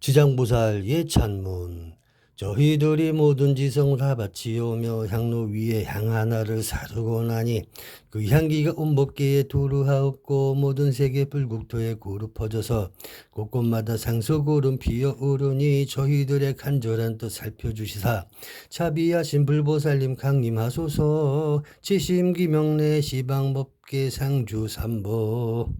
지장보살 예찬문. 저희들이 모든 지성을 다 바치오며 향로 위에 향 하나를 사르고 나니 그 향기가 온 법계에 두루하옵고 모든 세계 불국토에 고루 퍼져서 곳곳마다 상소고름 피어오르니 저희들의 간절한 뜻 살펴주시사. 차비하신 불보살님 강림하소서. 지심기명내 시방법계 상주 삼보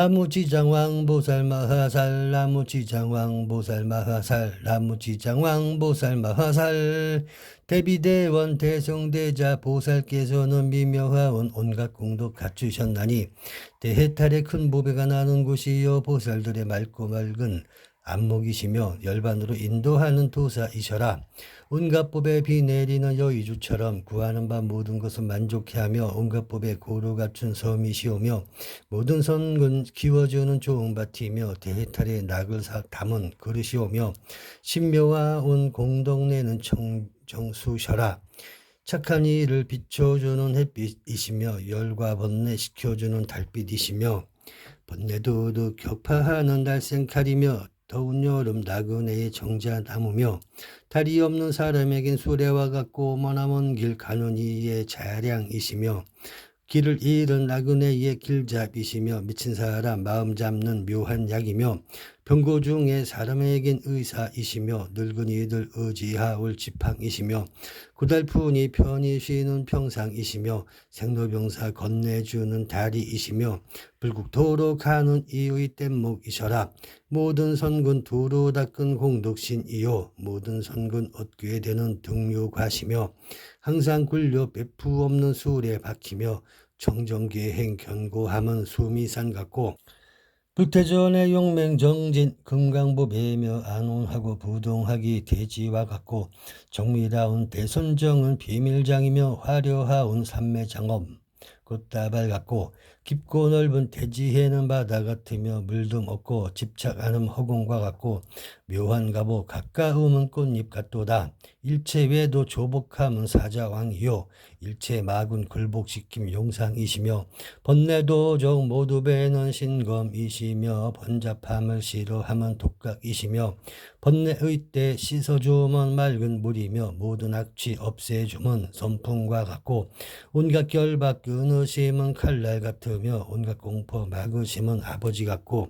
나무지장왕 보살 마하살 나무지장왕 보살 마하살 나무지장왕 보살 마하살. 대비대원 대성대자 보살께서는 미묘하온 온갖 공덕 갖추셨나니 대해탈의 큰 보배가 나는 곳이요 보살들의 맑고 맑은 안목이시며 열반으로 인도하는 도사이셔라. 온갖 법에 비 내리는 여의주처럼 구하는 바 모든 것을 만족해하며 온갖 법에 고루 갖춘 섬이시오며 모든 선근 키워주는 좋은 밭이며 대해탈의 낙을 사- 담은 그릇이오며 신묘와 온 공덕내는 청정수셔라. 착한 이를 비춰주는 햇빛이시며 열과 번뇌 시켜주는 달빛이시며 번뇌도도 격파하는 날생칼이며 더운 여름 나그네의 정자 나무며 다리 없는 사람에겐 수레와 같고 머나먼 길 가는 이의 자량이시며 길을 잃은 나그네의 길잡이시며 미친 사람 마음 잡는 묘한 약이며 병고 중에 사람에겐 의사이시며 늙은이들 의지하올 지팡이시며 고달프니 편히 쉬는 평상이시며 생로병사 건네주는 다리이시며 불국토로 가는 이의 뗏목이셔라. 모든 선군 두루 닦은 공덕신이요. 모든 선군 얻게 되는 등류과시며 항상 굴려 배프 없는 술에 박히며 청정계행 견고함은 수미산 같고 불태전의 용맹 정진 금강보 배며 안온하고 부동하기 대지와 같고 정밀하온 대선정은 비밀장이며 화려하온 삼매장엄 꽃다발 같고 깊고 넓은 대지해는 바다 같으며 물듬 없고 집착하는 허공과 같고 묘한 가보 가까움은 꽃잎 같도다. 일체 외도 조복함은 사자왕이요. 일체 마군 굴복시킴 용상이시며 번뇌도적 모두 배는 신검이시며 번잡함을 싫어함은 독각이시며 번뇌의 때 씻어주면 맑은 물이며 모든 악취 없애주면 선풍과 같고 온갖 결박 끊으심은 칼날 같 으며 온갖 공포 막으심은 아버지 같고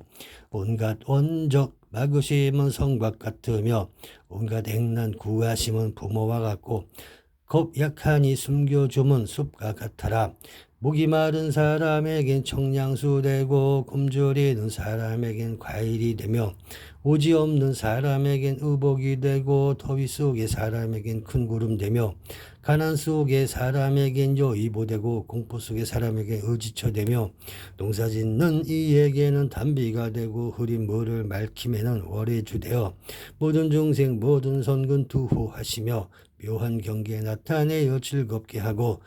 온갖 원적 막으심은 성곽 같으며 온갖 행난 구하심은 부모와 같고 겁 약하니 숨겨주면 숲과 같아라 목이 마른 사람에겐 청량수 되고 굶주리는 사람에겐 과일이 되며 오지 없는 사람에겐 의복이 되고 더위 속에 사람에겐 큰 구름 되며 가난 속에 사람에겐 여의보 되고 공포 속에 사람에게 의지처 되며 농사 짓는 이에게는 단비가 되고 흐린 물을 맑힘에는 월해주 되어 모든 중생 모든 선근 두호하시며 묘한 경계에 나타내어 즐겁게 하고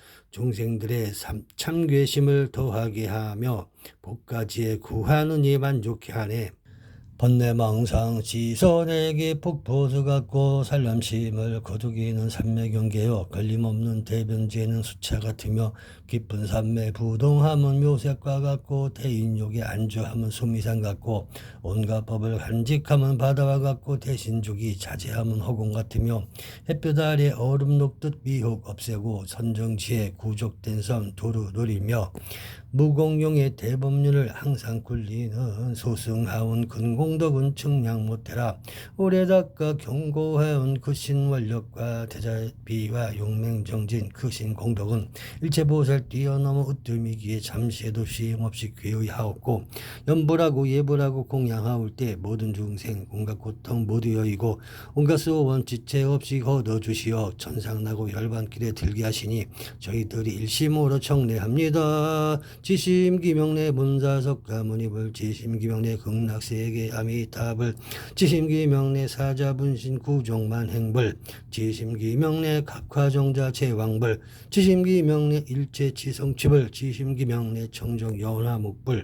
중생들의 삼- 참괴심을 더하게 하며 복가지에 구하는 이 만족해 하네. 번뇌망상 지선에게 폭포수 같고 살람심을 거두기는 삼매경계여 걸림없는 대변제는 수차 같으며 깊은 삼매 부동함은 묘색과 같고 대인욕에 안주함은 수미산 같고 온갖 법을 간직함은 바다와 같고 대신족이 자제함은 허공 같으며 햇볕 아래 얼음 녹듯 미혹 없애고 선정지에 구족된 섬 도루 누리며 무공용의 대법률을 항상 굴리는 소승하온 근공덕은 측량 못해라 오래 닦아 경고해온 그 신원력과 대자비와 용맹정진 그 신공덕은 일체보살 뛰어넘어 으뜸이기에 잠시에도 쉼없이 괴의하옵고 연불하고 예불하고 공양하올 때 모든 중생 온갖 고통 모두 여의고 온갖 수원 지체 없이 거둬주시어 천상나고 열반길에 들게 하시니 저희들이 일심으로 청례합니다. 지심기명내 문사석 가문이불 지심기명내 극락세계 아미타불 지심기명내 사자분신 구종만 행불 지심기명내 각화정자 제왕불 지심기명내 일체치성치불 지심기명내 청정 연화목불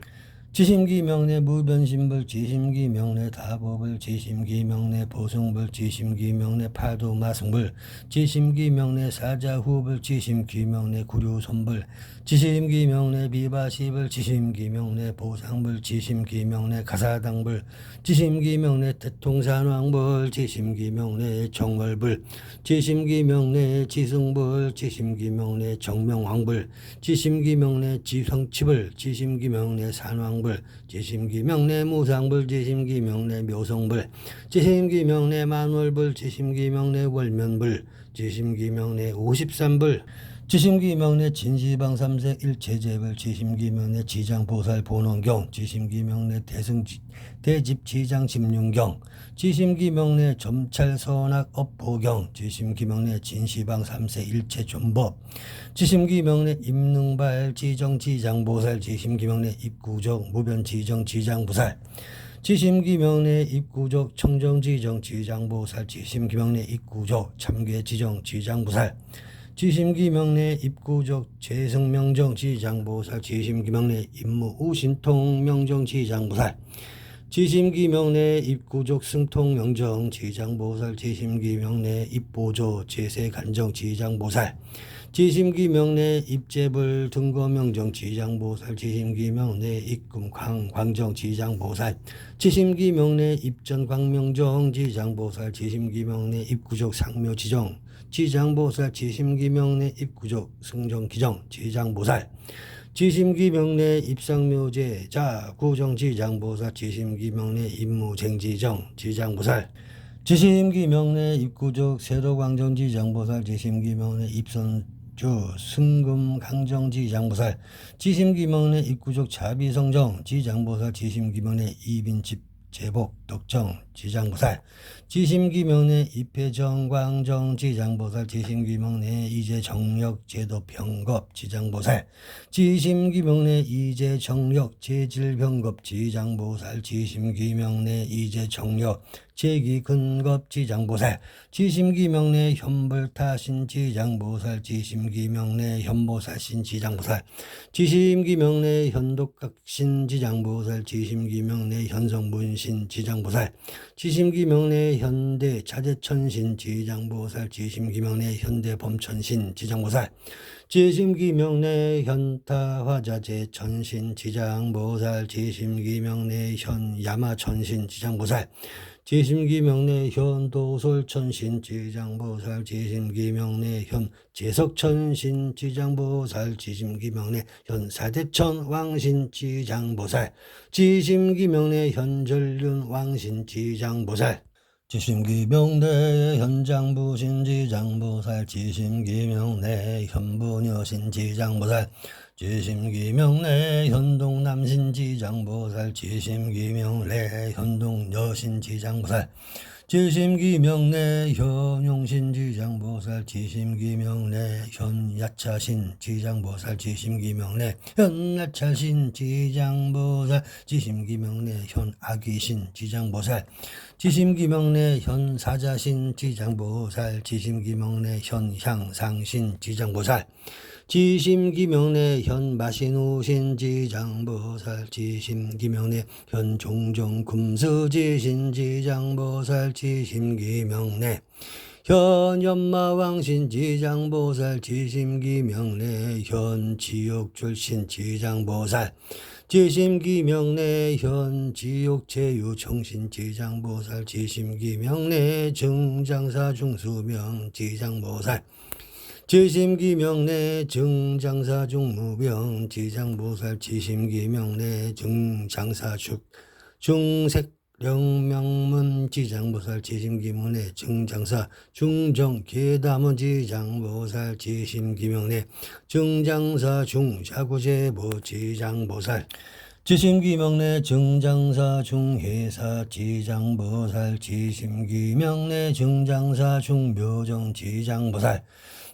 지심기명내 무변심불 지심기명내 다법을 지심기명내 보성불 지심기명내 파도마성불 지심기명내 사자후불 지심기명내 구류손불 지심기명내 비바시불 지심기명내 보상불 지심기명내 가사당불 지심기명내 태통산왕불 지심기명내 정월불 지심기명내 지승불 지심기명내 정명왕불 지심기명내 지성치불 지심기명내 산왕불 지심기명내 무상불 지심기명내 묘성불 지심기명내 만월불 지심기명내 월면불 지심기명내 오십삼불 지심기명내 진시방 삼색 일체제불 지심기명내 지장보살 본원경 지심기명내 대승 대집 지장 집륜경 지심기명내 점찰선악 업보경 지심기명내 진시방 삼세 일체 존법 지심기명내 임능발 지정 지장보살 지심기명내 입구적 무변 지정 지장보살 지심기명내 입구적 청정지정 지장보살 지심기명내 입구적 참괴 지정 지장보살 지심기명내 입구적 재성명정 지장보살 지심기명내 임무 우신통 명정 지장보살 지심기명내 입구적 승통 명정 지장보살 지심기명내 입보조 제세간정 지장보살. 지심기명내 입재불 등거명정 지장보살 지심기명내 입금광 광정 지장보살. 지심기명내 입전광명정 지장보살 지심기명내 입구적 상묘지정. 지장보살 지심기명내 입구적 승정기정 지장보살 지심기명내 입상묘제 자 구정지장보살 지심기명내 임무쟁지정 지장보살. 지심기명내 입구적 세도광정지 장보살 지심기명내 입선주 승금강정지 장보살. 지심기명내 입구적 자비성정 지장보살 지심기명내 이빈집 제복 덕정 지장보살 지심기명내 입회정 광정 지장보살 지심기명내 이제정력 제도병겁 지장보살 지심기명내 이제정력 제질병겁 지장보살 지심기명내 이제정력 제기 근겁 지 장보살 지심기명내 현불타신 지장보살 지심기명내 현보살신 지장보살 지심기명내 현독각신 지장보살 지심기명내 현성분신 지장보살 지심기명내 현대 자재천신 지장보살 지심기명내 현대범천신 지장보살 지심기명내 현타화자재 천신 지장보살 지심기명내 현야마천신 지장보살 지심기명내 현도솔천신 지장보살 지심기명내 현제석천신 지장보살 지심기명내 현사대천 왕신 지장보살 지심기명내 현전륜 왕신 지장보살 지심기명내 현장부신 지장보살 지심기명내 현부녀신 지장보살 지심기명내 현동 남신 지장보살 지심기명내 현동 여신 지장보살 지심기명내 현용신 지장보살 지심기명내 현야차신 지장보살 지심기명내 현야차신 지장보살 지심기명내 현아기신 지장보살 지심기명내 현사자신 지장보살 지심기명내 현향상신 지장보살 지심기명내 현 마신우신 지장보살 지심기명내 현 종종 금수지신 지장보살 지심기명내 현 연마왕신 지장보살 지심기명내 현 지옥 출신 지장보살 지심기명내 현 지옥체유청신 지장보살 지심기명내 증장사 중수명 지장보살 지심기명내 증장사 중무병 지장보살 지심기명내 증장사축 중색 영명문 지장보살 지심기명내 증장사 중정 계담원 지장보살 지심기명내 증장사 중자구제보 지장보살. 지심기명내 증장사 중회사 지장보살 지심기명내 증장사 중묘정 지장보살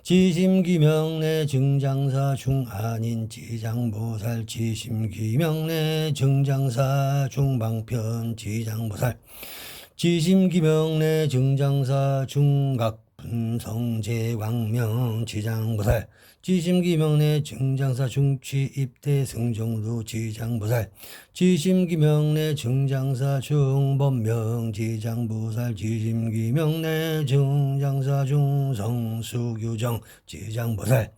지심기명내 증장사 중한인 지장보살 지심기명내 증장사 중방편 지장보살. 지심기명내 증장사 중각 분성제광명 지장보살 지심기명내 증장사 중취 입대 승정도 지장보살 지심기명내 증장사 중법명 지장보살 지심기명내 증장사 중성수규정 지장보살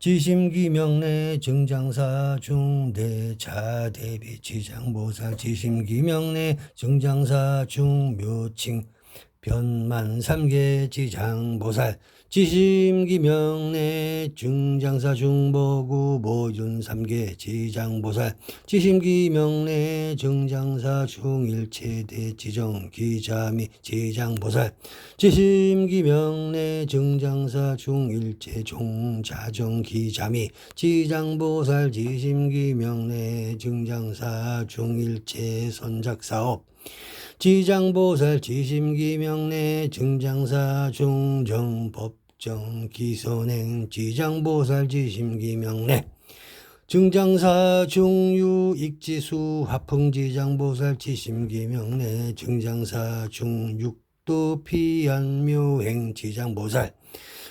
지심기명내 증장사 중대차 대비 지장보살 지심기명내 증장사 중묘칭 변만 삼계 지장 보살 지심기명내 증장사 중보구 모윤 삼계 지장 보살 지심기명내 증장사 중일체대 지정 기자미 지장 보살 지심기명내 증장사 중일체 종자정 기자미 지장 보살 지심기명내 증장사 중일체 선작사업 지장보살 지심기명내 증장사 중정법정 기선행 지장보살 지심기명내. 증장사 중유 익지수 화풍지장보살 지심기명내. 증장사 중육도 피안묘행 지장보살.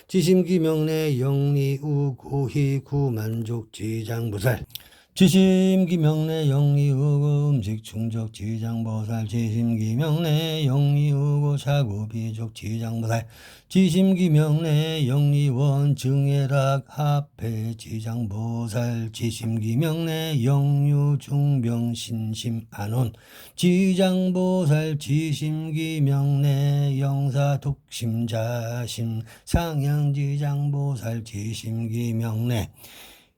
지심기명내 영리우 고희 구만족 지장보살 지심기 명내 영리우고 음식 충족 지장보살 지심기 명내 영리우고 자구비족 지장보살. 지심기 명내 영리원 증애락 합해 지장보살. 지심기 명내 영유 중병 신심 안온 지장보살 지심기 명내 영사 독심자심 상향 지장보살 지심기 명내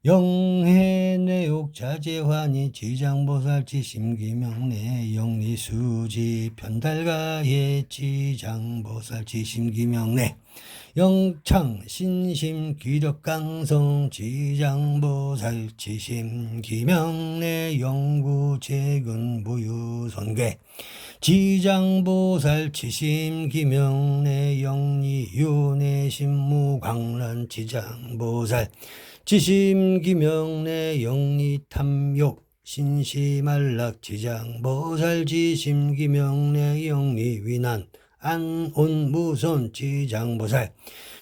영해내욕 자재환이 지장보살 지심기명내 영리수지 편달가의 지장보살 지심기명내 영창 신심 기력강성 지장보살 지심기명내 영구재근 무유선괴 지장보살 지심기명내 영리윤회 신무광란 지장보살 지심기명내 영리탐욕 신시말락 지장 보살 지심기명내 영리위난 안온무손 지장보살.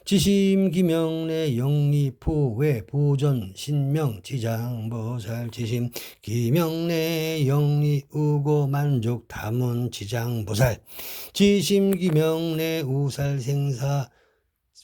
지심기명내 영리포회 보전 신명 지장보살. 지심기명내 영리우고 만족 탐원 지장보살. 지심기명내 우살생사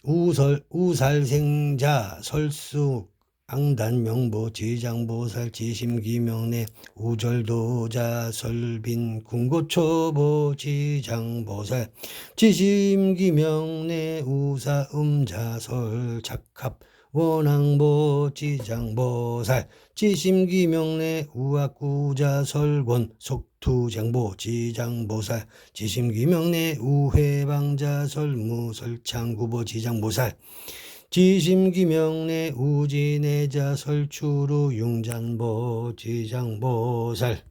우설 우살생자 설수 앙단 명보 지장보살 지심기명내 우절도자 설빈 궁고초보 지장보살 지심기명내 우사음자설 작합 원앙보 지장보살 지심기명내 우악구자 설권 속투장보 지장보살 지심기명내 우회방자 설무 설창구보 지장보살 지심기명내 우진내자 설추루 융잔보 지장보살.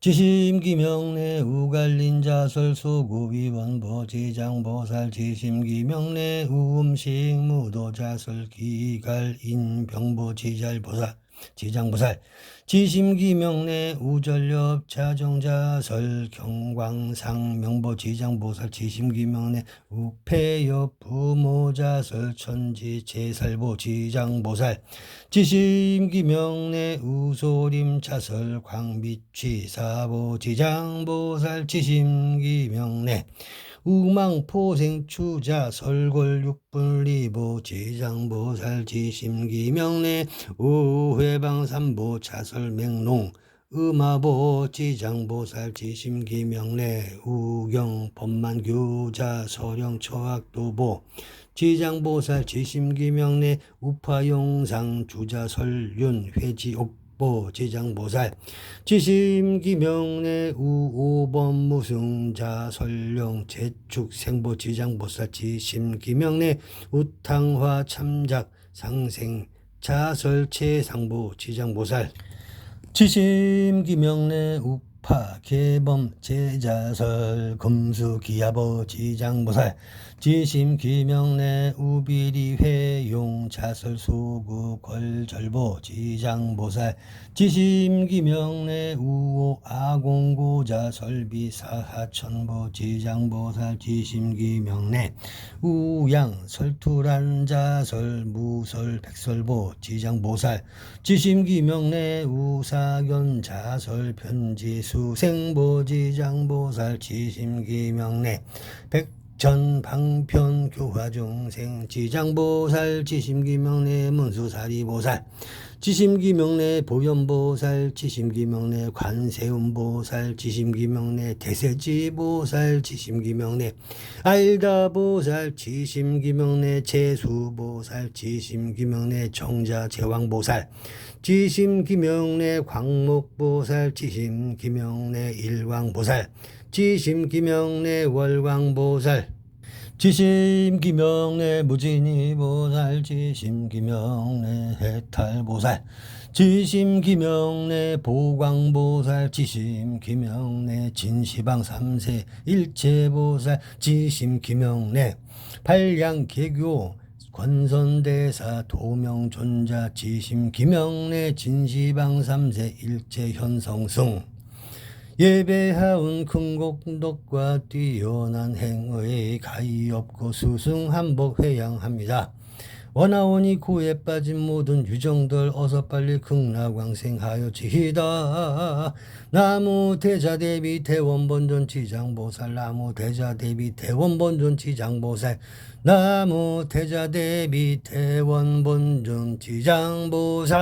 지심기명내 우갈린자 설 소구위원보 지장보살. 지심기명내 우음식 무도자설 기갈인병보 지잘보살 지장보살 지심기명내 우전렵 자정자설 경광상 명보 지장보살 지심기명내 우패엽 부모자설 천지 제살보 지장보살 지심기명내 우소림 차설 광비취 사보 지장보살 지심기명내 우망포 생추자 설골육분리보 지장보살 지심기명내 우회방삼보 자설맹농 음화보 지장보살 지심기명내 우경 법만교자 서령초학도보 지장보살 지심기명내 우파용상 주자설륜 회지옥 보 지장 보살. 지심기명내 우오범 무승자 설령 제축 생보 지장 보살 지심기명내 우탕화 참작 상생 자설체 상보 지장 보살. 지심기명내 우 파 개범 제자설 금수 기야보 지장보살 지심 기명내 우비리 회용 자설 소구 걸절보 지장보살 지심 기명내 우오 아공고자 설비 사하천보 지장보살 지심 기명내 우양 설투란 자설 무설 백설보 지장보살 지심기명내 우사견 자설 편지 수 생보지장보살 지심기명내 백전 방편 교화중생 지장보살 지심기명내 문수사리보살 지심기명내 보현보살 지심기명내 관세음보살 지심기명내 대세지보살 지심기명내 알다보살 지심기명내 재수보살 지심기명내 정자제왕보살 지심기명내 광목보살 지심기명내 일왕보살 지심기명내 월광보살 지심기명내 무진이 보살 지심기명내 해탈보살. 지심기명내 보광보살 지심기명내 진시방 삼세 일체보살 지심기명내 팔량개교 권선대사 도명존자 지심기명내 진시방 삼세 일체현성승 예배하온 큰곡덕과 뛰어난 행의 가히 없고 수승한복 회양합니다. 원하오니 고에 빠진 모든 유정들 어서 빨리 극락왕생하여 지희다. 나무 대자 대비 대원본존 지장보살 나무 대자 대비 대원본존 지장보살 나무 대자 대비 대원본존 지장보살